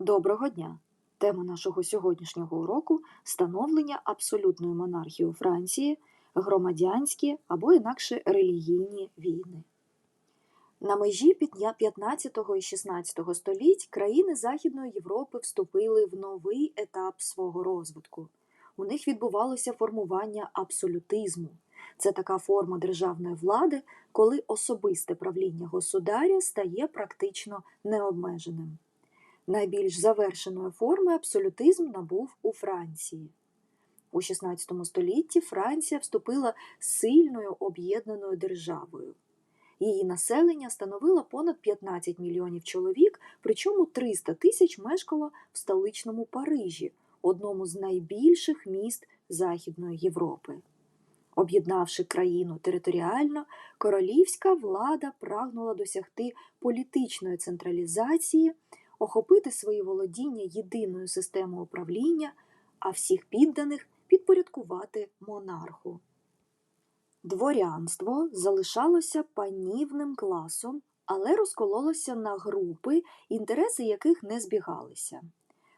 Доброго дня! Тема нашого сьогоднішнього уроку становлення абсолютної монархії у Франції, громадянські або інакше релігійні війни. На межі 15 і 16 століть країни Західної Європи вступили в новий етап свого розвитку. У них відбувалося формування абсолютизму. Це така форма державної влади, коли особисте правління государя стає практично необмеженим. Найбільш завершеної форми абсолютизм набув у Франції. У XVI столітті Франція вступила сильною об'єднаною державою. Її населення становило понад 15 мільйонів чоловік, причому 300 тисяч мешкало в столичному Парижі, одному з найбільших міст Західної Європи. Об'єднавши країну територіально, королівська влада прагнула досягти політичної централізації, охопити свої володіння єдиною системою управління, а всіх підданих підпорядкувати монарху. Дворянство залишалося панівним класом, але розкололося на групи, інтереси яких не збігалися.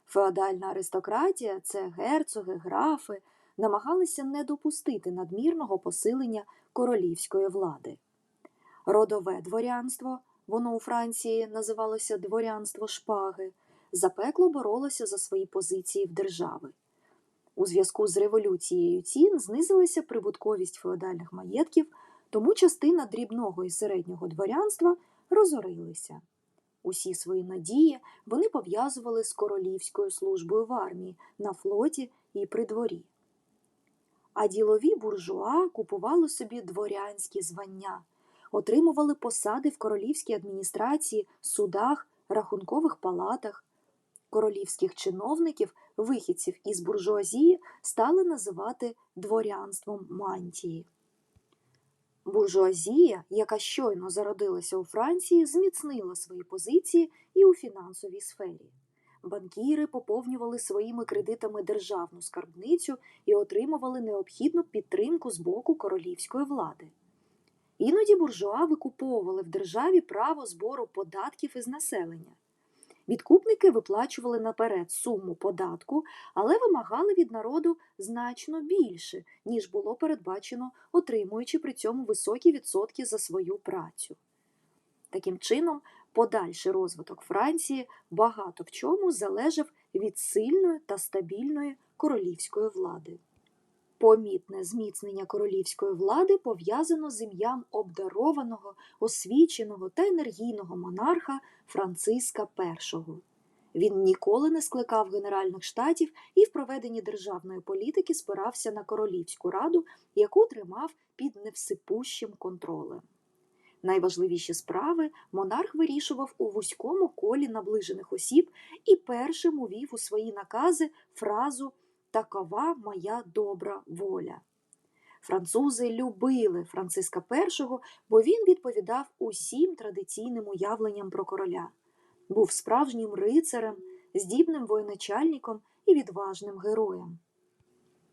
Феодальна аристократія це герцоги, графи, намагалися не допустити надмірного посилення королівської влади. Родове дворянство, воно у Франції називалося дворянство шпаги, запекло боролося за свої позиції в держави. У зв'язку з революцією цін знизилася прибутковість феодальних маєтків, тому частина дрібного і середнього дворянства розорилися. Усі свої надії вони пов'язували з королівською службою в армії, на флоті і при дворі. А ділові буржуа купували собі дворянські звання, отримували посади в королівській адміністрації, судах, рахункових палатах. Королівських чиновників, вихідців із буржуазії, стали називати дворянством мантії. Буржуазія, яка щойно зародилася у Франції, зміцнила свої позиції і у фінансовій сфері. Банкіри поповнювали своїми кредитами державну скарбницю і отримували необхідну підтримку з боку королівської влади. Іноді буржуа викуповували в державі право збору податків із населення. Відкупники виплачували наперед суму податку, але вимагали від народу значно більше, ніж було передбачено, отримуючи при цьому високі відсотки за свою працю. Таким чином, подальший розвиток Франції багато в чому залежав від сильної та стабільної королівської влади. Помітне зміцнення королівської влади пов'язано з ім'ям обдарованого, освіченого та енергійного монарха Франциска І. Він ніколи не скликав Генеральних штатів і в проведенні державної політики спирався на королівську раду, яку тримав під невсипущим контролем. Найважливіші справи монарх вирішував у вузькому колі наближених осіб і першим увів у свої накази фразу Такова моя добра воля. Французи любили Франциска І, бо він відповідав усім традиційним уявленням про короля, був справжнім рицарем, здібним воєначальником і відважним героєм.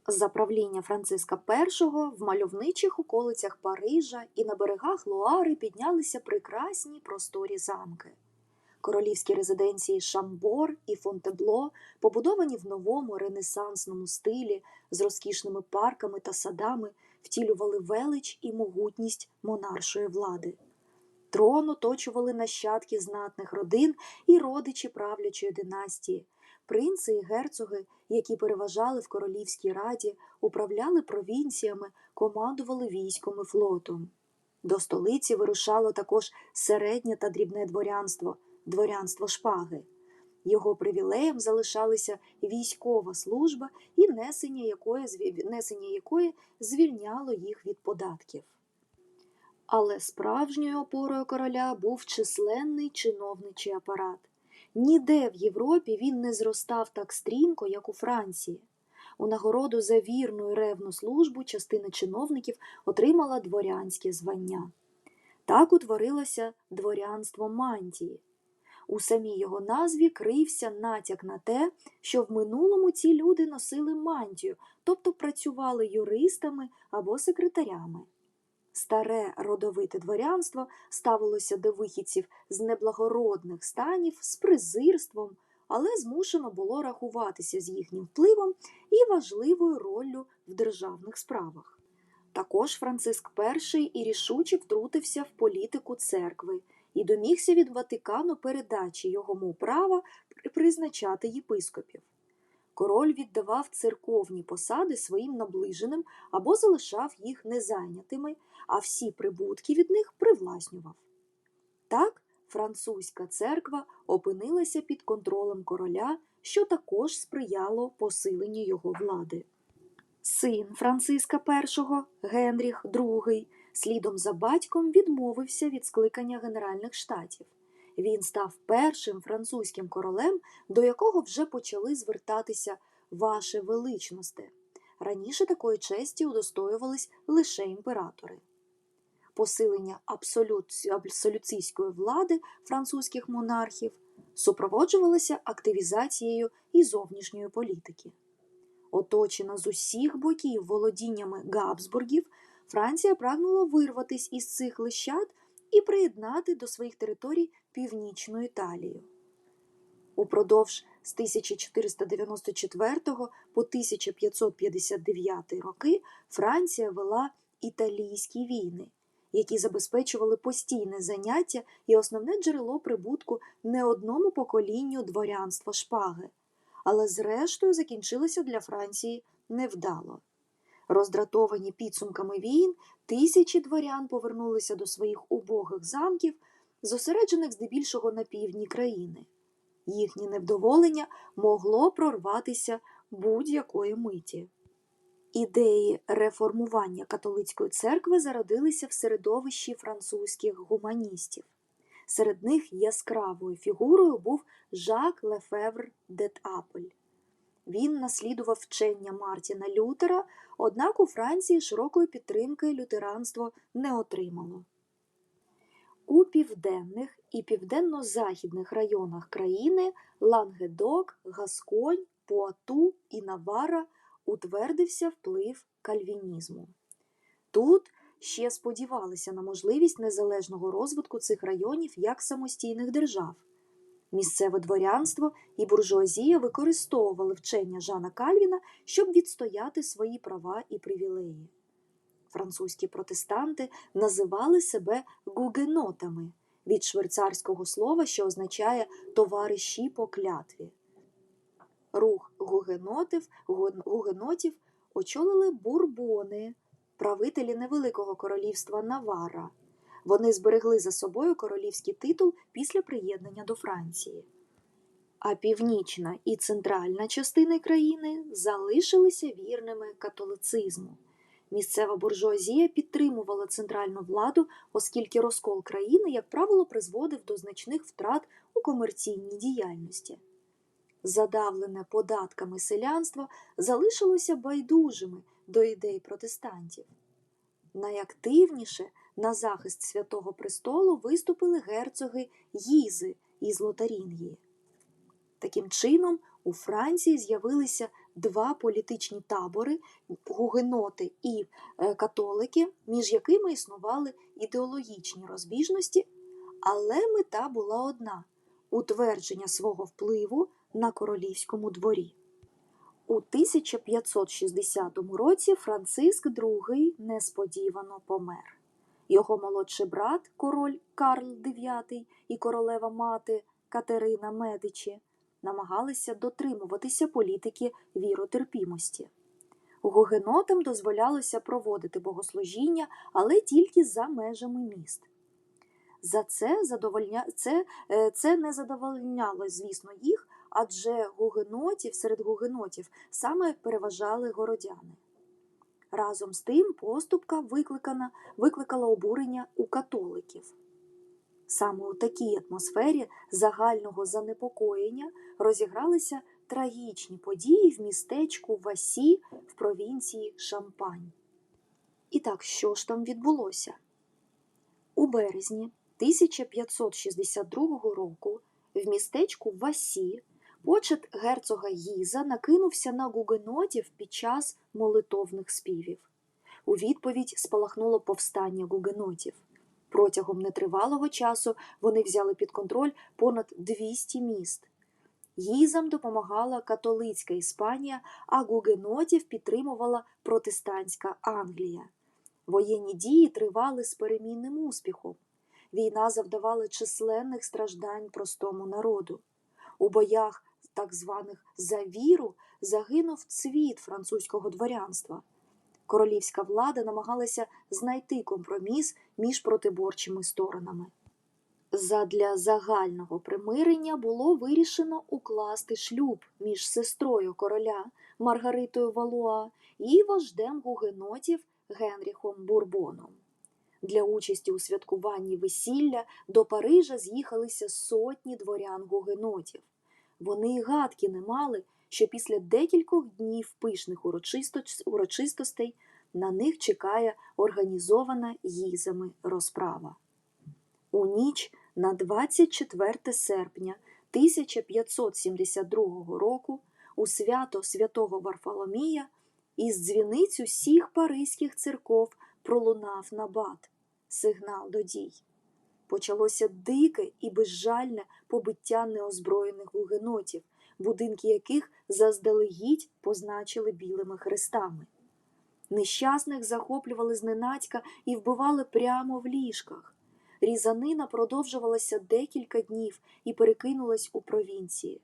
За правління Франциска І в мальовничих околицях Парижа і на берегах Луари піднялися прекрасні просторі замки. Королівські резиденції Шамбор і Фонтебло, побудовані в новому ренесансному стилі з розкішними парками та садами, втілювали велич і могутність монаршої влади. Трон оточували нащадки знатних родин і родичі правлячої династії. Принци і герцоги, які переважали в королівській раді, управляли провінціями, командували військом і флотом. До столиці вирушало також середнє та дрібне дворянство, дворянство шпаги. Його привілеєм залишалися військова служба і несення якої, несення якої звільняло їх від податків. Але справжньою опорою короля був численний чиновничий апарат. Ніде в Європі він не зростав так стрімко, як у Франції. У нагороду за вірну і ревну службу частина чиновників отримала дворянське звання. Так утворилося дворянство мантії. У самій його назві крився натяк на те, що в минулому ці люди носили мантію, тобто працювали юристами або секретарями. Старе родовите дворянство ставилося до вихідців з неблагородних станів з презирством, але змушено було рахуватися з їхнім впливом і важливою роллю в державних справах. Також Франциск І і рішуче втрутився в політику церкви і домігся від Ватикану передачі йому права призначати єпископів. Король віддавав церковні посади своїм наближеним або залишав їх незайнятими, а всі прибутки від них привласнював. Так, французька церква опинилася під контролем короля, що також сприяло посиленню його влади. Син Франциска І, Генріх II, слідом за батьком відмовився від скликання Генеральних штатів. Він став першим французьким королем, до якого вже почали звертатися Ваше величносте. Раніше такої честі удостоювались лише імператори. Посилення абсолюційської влади французьких монархів супроводжувалося активізацією і зовнішньої політики. Оточена з усіх боків володіннями Габсбургів, Франція прагнула вирватися із цих лищат і приєднати до своїх територій північну Італію. Упродовж з 1494 по 1559 роки Франція вела італійські війни, які забезпечували постійне заняття і основне джерело прибутку не одному поколінню дворянства шпаги, але зрештою закінчилося для Франції невдало. Роздратовані підсумками війн, тисячі дворян повернулися до своїх убогих замків, зосереджених здебільшого на півдні країни. Їхнє невдоволення могло прорватися будь-якої миті. Ідеї реформування католицької церкви зародилися в середовищі французьких гуманістів. Серед них яскравою фігурою був Жак Лефевр дет Аполь. Він наслідував вчення Мартіна Лютера, однак у Франції широкої підтримки лютеранство не отримало. У південних і південно-західних районах країни Лангедок, Гасконь, Пуату і Навара утвердився вплив кальвінізму. Тут ще сподівалися на можливість незалежного розвитку цих районів як самостійних держав. Місцеве дворянство і буржуазія використовували вчення Жана Кальвіна, щоб відстояти свої права і привілеї. Французькі протестанти називали себе гугенотами від швейцарського слова, що означає товариші по клятві. Рух гугенотів, гугенотів очолили бурбони, правителі невеликого королівства Навара. Вони зберегли за собою королівський титул після приєднання до Франції. А північна і центральна частини країни залишилися вірними католицизму. Місцева буржуазія підтримувала центральну владу, оскільки розкол країни, як правило, призводив до значних втрат у комерційній діяльності. Задавлене податками селянство залишилося байдужими до ідей протестантів. Найактивніше на захист святого престолу виступили герцоги Гізи із Лотарінгії. Таким чином, у Франції з'явилися два політичні табори гугеноти і е, католики, між якими існували ідеологічні розбіжності, але мета була одна утвердження свого впливу на королівському дворі. У 1560 році Франциск II несподівано помер. Його молодший брат, король Карл IX і королева мати Катерина Медичі намагалися дотримуватися політики віротерпімості. Гугенотам дозволялося проводити богослужіння, але тільки за межами міст. За це задовольня... це, е, це не задовольняло, звісно, їх, адже гугенотів серед гугенотів саме переважали городяни. Разом з тим поступка викликана, викликала обурення у католиків. Саме у такій атмосфері загального занепокоєння розігралися трагічні події в містечку Васі в провінції Шампань. І так, що ж там відбулося? У березні 1562 року в містечку Васі почет герцога Гіза накинувся на гугенотів під час молитовних співів. У відповідь спалахнуло повстання гугенотів. Протягом нетривалого часу вони взяли під контроль понад 200 міст. Гізам допомагала католицька Іспанія, а гугенотів підтримувала протестантська Англія. Воєнні дії тривали з перемінним успіхом. Війна завдавала численних страждань простому народу. У боях так званих за віру загинув цвіт французького дворянства. Королівська влада намагалася знайти компроміс між протиборчими сторонами. Задля загального примирення було вирішено укласти шлюб між сестрою короля Маргаритою Валуа і вождем гугенотів Генріхом Бурбоном. Для участі у святкуванні весілля до Парижа з'їхалися сотні дворян гугенотів. Вони й гадки не мали, що після декількох днів пишних урочистостей на них чекає організована гізами розправа. У ніч на 24 серпня 1572 року у свято святого Варфоломія із дзвіниць усіх паризьких церков пролунав набат сигнал до дій. Почалося дике і безжальне побиття неозброєних гугенотів, будинки яких заздалегідь позначили білими хрестами. Нещасних захоплювали зненацька і вбивали прямо в ліжках. Різанина продовжувалася декілька днів і перекинулась у провінції.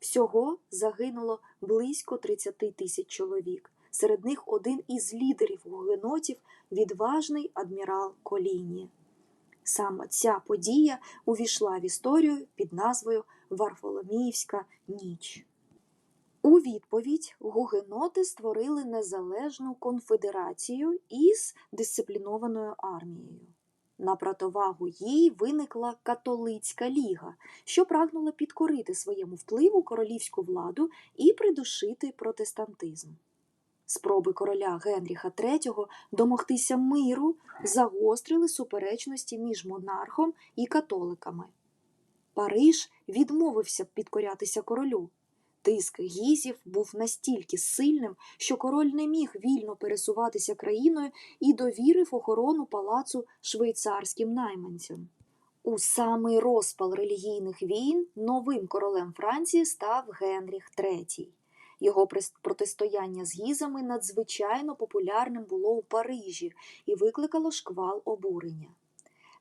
Всього загинуло близько 30 тисяч чоловік. Серед них один із лідерів гугенотів – відважний адмірал Коліні. Саме ця подія увійшла в історію під назвою Варфоломіївська ніч. У відповідь гугеноти створили незалежну конфедерацію із дисциплінованою армією. На противагу їй виникла католицька ліга, що прагнула підкорити своєму впливу королівську владу і придушити протестантизм. Спроби короля Генріха III домогтися миру загострили суперечності між монархом і католиками. Париж відмовився підкорятися королю. Тиск гізів був настільки сильним, що король не міг вільно пересуватися країною і довірив охорону палацу швейцарським найманцям. У самий розпал релігійних війн новим королем Франції став Генріх III. Його протистояння з гізами надзвичайно популярним було у Парижі і викликало шквал обурення.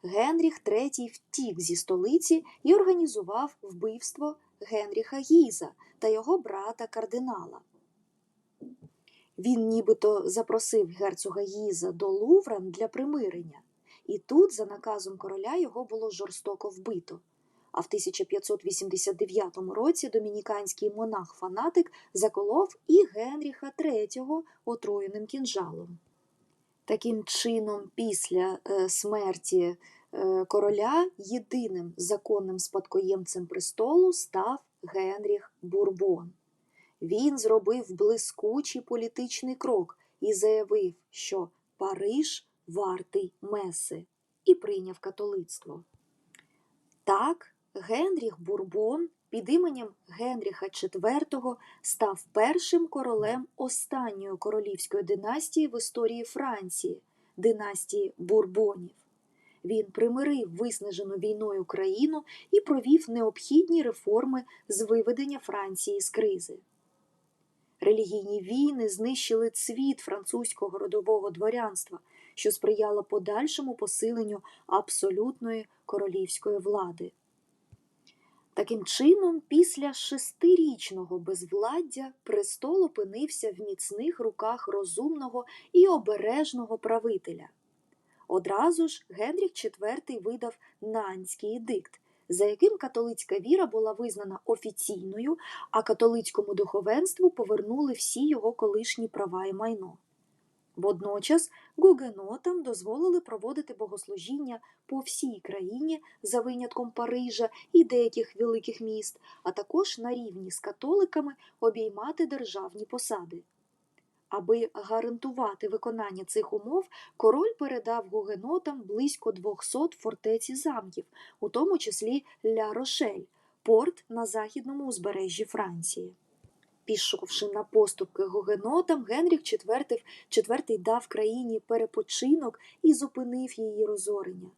Генріх III втік зі столиці і організував вбивство Генріха Гіза та його брата кардинала. Він нібито запросив герцога Гіза до Лувра для примирення, і тут, за наказом короля, його було жорстоко вбито. А в 1589 році домініканський монах-фанатик заколов і Генріха III отруєним кінжалом. Таким чином, після е, смерті е, короля єдиним законним спадкоємцем престолу став Генріх Бурбон. Він зробив блискучий політичний крок і заявив, що Париж вартий меси, і прийняв католицтво. Так, Генріх Бурбон під іменем Генріха IV став першим королем останньої королівської династії в історії Франції династії Бурбонів. Він примирив виснажену війною країну і провів необхідні реформи з виведення Франції з кризи. Релігійні війни знищили цвіт французького родового дворянства, що сприяло подальшому посиленню абсолютної королівської влади. Таким чином, після шестирічного безвладдя престол опинився в міцних руках розумного і обережного правителя. Одразу ж Генріх IV видав Нанський едикт, за яким католицька віра була визнана офіційною, а католицькому духовенству повернули всі його колишні права і майно. Водночас гугенотам дозволили проводити богослужіння по всій країні за винятком Парижа і деяких великих міст, а також на рівні з католиками обіймати державні посади. Аби гарантувати виконання цих умов, король передав гугенотам близько 200 фортець і замків, у тому числі Ля Рошель, порт на західному узбережжі Франції. Пішовши на поступки гугенотам, Генріх IV, IV дав країні перепочинок і зупинив її розорення.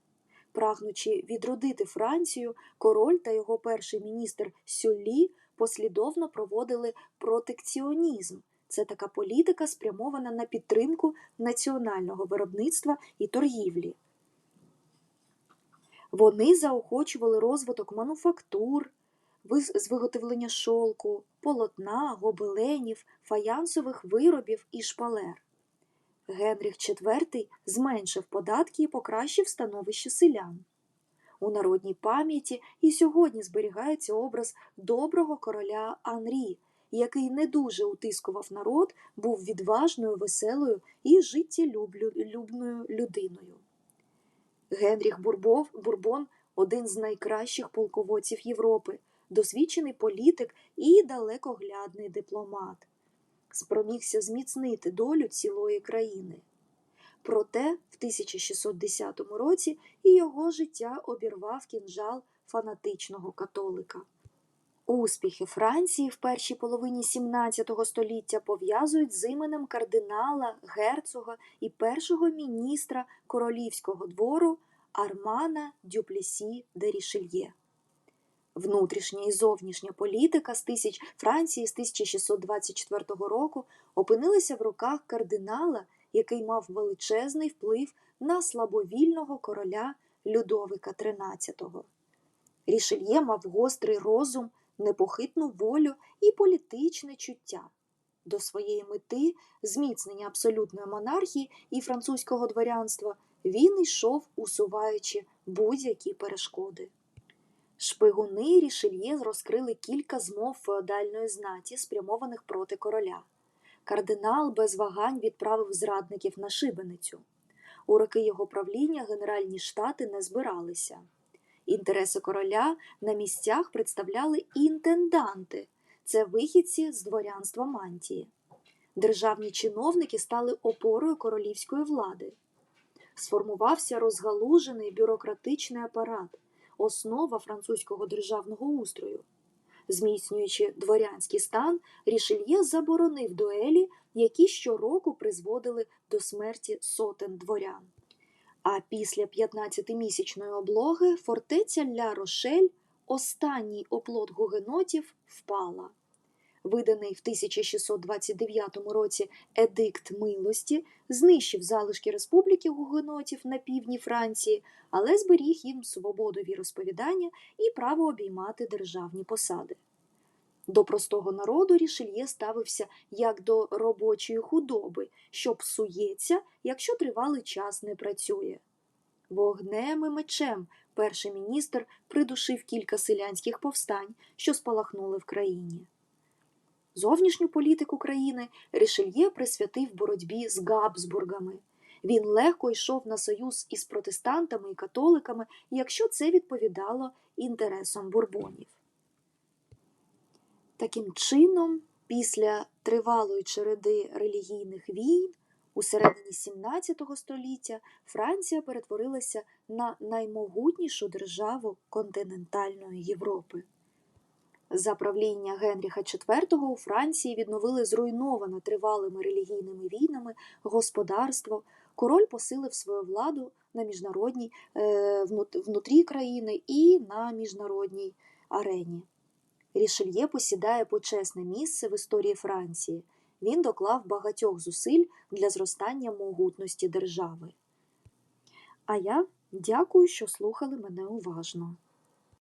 Прагнучи відродити Францію, король та його перший міністр Сюллі послідовно проводили протекціонізм. Це така політика, спрямована на підтримку національного виробництва і торгівлі. Вони заохочували розвиток мануфактур, з виготовлення шовку, полотна, гобеленів, фаянсових виробів і шпалер. Генріх IV зменшив податки і покращив становище селян. У народній пам'яті і сьогодні зберігається образ доброго короля Анрі, який не дуже утискував народ, був відважною, веселою і життєлюбною людиною. Генріх Бурбов, Бурбон один з найкращих полководців Європи, досвідчений політик і далекоглядний дипломат. Спромігся зміцнити долю цілої країни. Проте в 1610 році і його життя обірвав кінжал фанатичного католика. Успіхи Франції в першій половині 17 століття пов'язують з іменем кардинала, герцога і першого міністра королівського двору Армана Дюплесі де Рішельє. Внутрішня і зовнішня політика з тисяч Франції з 1624 року опинилася в руках кардинала, який мав величезний вплив на слабовільного короля Людовика XIII. Рішельє мав гострий розум, непохитну волю і політичне чуття. До своєї мети зміцнення абсолютної монархії і французького дворянства він йшов, усуваючи будь-які перешкоди. Шпигуни Рішельє розкрили кілька змов феодальної знаті, спрямованих проти короля. Кардинал без вагань відправив зрадників на шибеницю. У роки його правління генеральні штати не збиралися. Інтереси короля на місцях представляли інтенданти це вихідці з дворянства мантії. Державні чиновники стали опорою королівської влади. Сформувався розгалужений бюрократичний апарат, основа французького державного устрою. Зміцнюючи дворянський стан, Рішельє заборонив дуелі, які щороку призводили до смерті сотень дворян. А після 15-місячної облоги фортеця Ля Рошель, останній оплот гугенотів, впала. Виданий в 1629 році Едикт милості знищив залишки республіки гугенотів на півдні Франції, але зберіг їм свободу віросповідання і право обіймати державні посади. До простого народу Рішельє ставився як до робочої худоби, що псується, якщо тривалий час не працює. Вогнем і мечем перший міністр придушив кілька селянських повстань, що спалахнули в країні. Зовнішню політику країни Рішельє присвятив боротьбі з Габсбургами. Він легко йшов на союз із протестантами і католиками, якщо це відповідало інтересам бурбонів. Таким чином, після тривалої череди релігійних війн у середині 17 століття Франція перетворилася на наймогутнішу державу континентальної Європи. За правління Генріха IV у Франції відновили зруйноване тривалими релігійними війнами господарство. Король посилив свою владу на міжнародній е, внутрі країни і на міжнародній арені. Рішельє посідає почесне місце в історії Франції. Він доклав багатьох зусиль для зростання могутності держави. А я дякую, що слухали мене уважно.